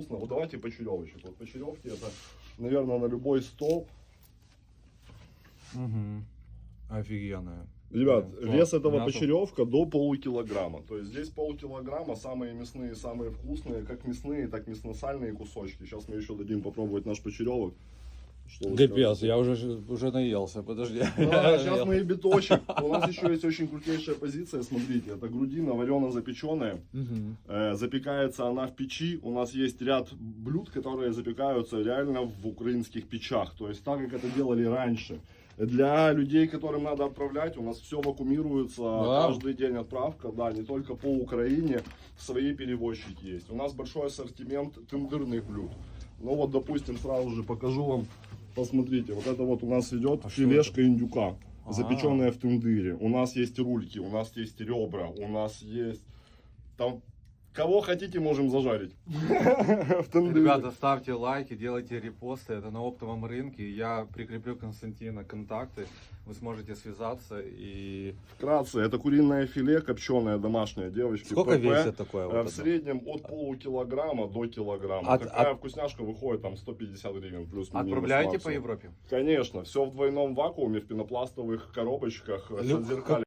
вкусно. Вот давайте почеревочек. Вот почеревки это, наверное, на любой стол. Угу. Офигенная. Ребят, Да, вес класс. этого Мясо. почеревка до полукилограмма. То есть здесь полкилограмма, самые мясные, самые вкусные, как мясные, так мясно-сальные кусочки. Сейчас мы еще дадим попробовать наш почеревок. Что скажете? я уже, уже наелся, подожди. Да, сейчас мы и биточек. У нас еще есть очень крутейшая позиция, смотрите. Это грудина варено запеченная. Мгм. Э, Запекается она в печи. У нас есть ряд блюд, которые запекаются реально в украинских печах. То есть так, как это делали раньше. Для людей, которым надо отправлять, у нас все вакуумируется, Вау. каждый день отправка, да, не только по Украине, свои перевозчики есть. У нас большой ассортимент тендерных блюд. Ну вот, допустим, сразу же покажу вам, посмотрите, вот это вот у нас идет А филешка индюка, А. запеченная в тендыре. У нас есть рульки, у нас есть ребра, у нас есть там кого хотите, можем зажарить. Ребята, ставьте лайки, делайте репосты. Это на оптовом рынке. Я прикреплю Константина контакты. Вы сможете связаться и... Вкратце, это куриное филе копченое домашнее, девочки. Сколько ПП. весит такое? Э, вот В это? среднем от полукилограмма до килограмма. А- Такая а- вкусняшка выходит там 150 гривен плюс-минус. Отправляете по. Европе? Конечно, все в двойном вакууме, в пенопластовых коробочках, Лю- с отзеркален-